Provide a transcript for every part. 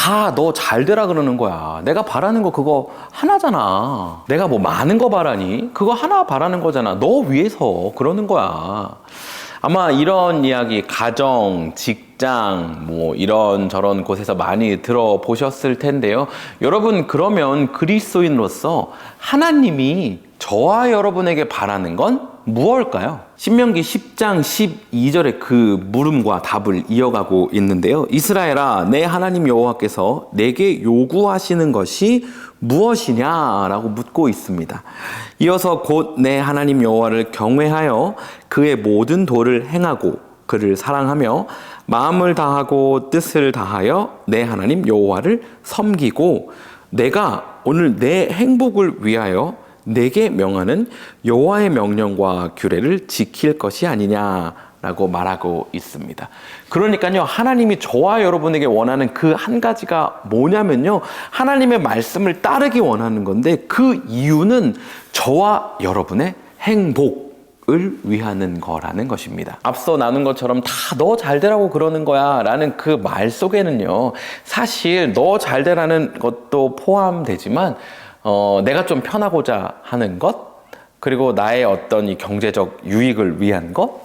다 너 잘 되라 그러는 거야. 내가 바라는 거 그거 하나잖아. 내가 뭐 많은 거 바라니? 그거 하나 바라는 거잖아. 너 위해서 그러는 거야. 아마 이런 이야기 가정, 직 장 뭐 이런 저런 곳에서 많이 들어보셨을 텐데요. 여러분 그러면 그리스도인으로서 하나님이 저와 여러분에게 바라는 건 무엇일까요? 신명기 10장 12절의 그 물음과 답을 이어가고 있는데요. 이스라엘아, 내 하나님 여호와께서 내게 요구하시는 것이 무엇이냐라고 묻고 있습니다. 이어서 곧 내 하나님 여호와를 경외하여 그의 모든 도를 행하고 그를 사랑하며 마음을 다하고 뜻을 다하여 내 하나님 여호와를 섬기고 내가 오늘 내 행복을 위하여 내게 명하는 여호와의 명령과 규례를 지킬 것이 아니냐라고 말하고 있습니다. 그러니까요, 하나님이 저와 여러분에게 원하는 그 한 가지가 뭐냐면요, 하나님의 말씀을 따르기 원하는 건데 그 이유는 저와 여러분의 행복. 을 위하는 거라는 것입니다. 앞서 나눈 것처럼 다 너 잘 되라고 그러는 거야 라는 그 말 속에는요, 사실 너 잘 되라는 것도 포함되지만, 어, 내가 좀 편하고자 하는 것, 그리고 나의 어떤 이 경제적 유익을 위한 것,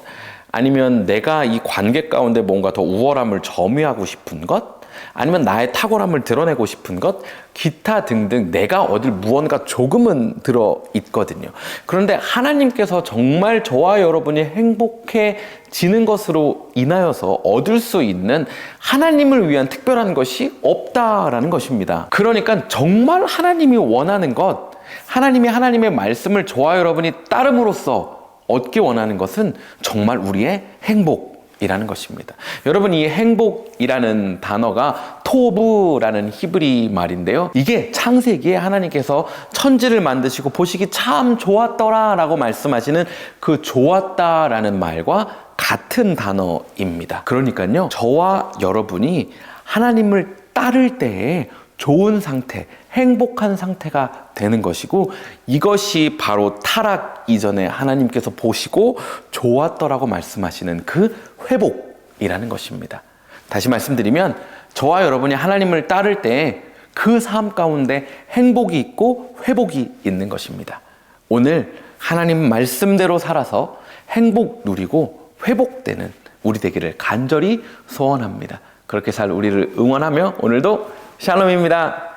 아니면 내가 이 관계 가운데 뭔가 더 우월함을 점유하고 싶은 것, 아니면 나의 탁월함을 드러내고 싶은 것, 기타 등등 내가 어딜 무언가 조금은 들어 있거든요. 그런데 하나님께서 정말 저와 여러분이 행복해지는 것으로 인하여서 얻을 수 있는 하나님을 위한 특별한 것이 없다라는 것입니다. 그러니까 정말 하나님이 원하는 것, 하나님이 하나님의 말씀을 저와 여러분이 따름으로써 얻기 원하는 것은 정말 우리의 행복, 이라는 것입니다. 여러분 이 행복이라는 단어가 토브라는 히브리 말인데요. 이게 창세기에 하나님께서 천지를 만드시고 보시기 참 좋았더라라고 말씀하시는 그 좋았다라는 말과 같은 단어입니다. 그러니까요. 저와 여러분이 하나님을 따를 때에 좋은 상태, 행복한 상태가 되는 것이고 이것이 바로 타락 이전에 하나님께서 보시고 좋았더라고 말씀하시는 그 회복이라는 것입니다. 다시 말씀드리면 저와 여러분이 하나님을 따를 때 그 삶 가운데 행복이 있고 회복이 있는 것입니다. 오늘 하나님 말씀대로 살아서 행복 누리고 회복되는 우리 되기를 간절히 소원합니다. 그렇게 살 우리를 응원하며 오늘도 샬롬입니다.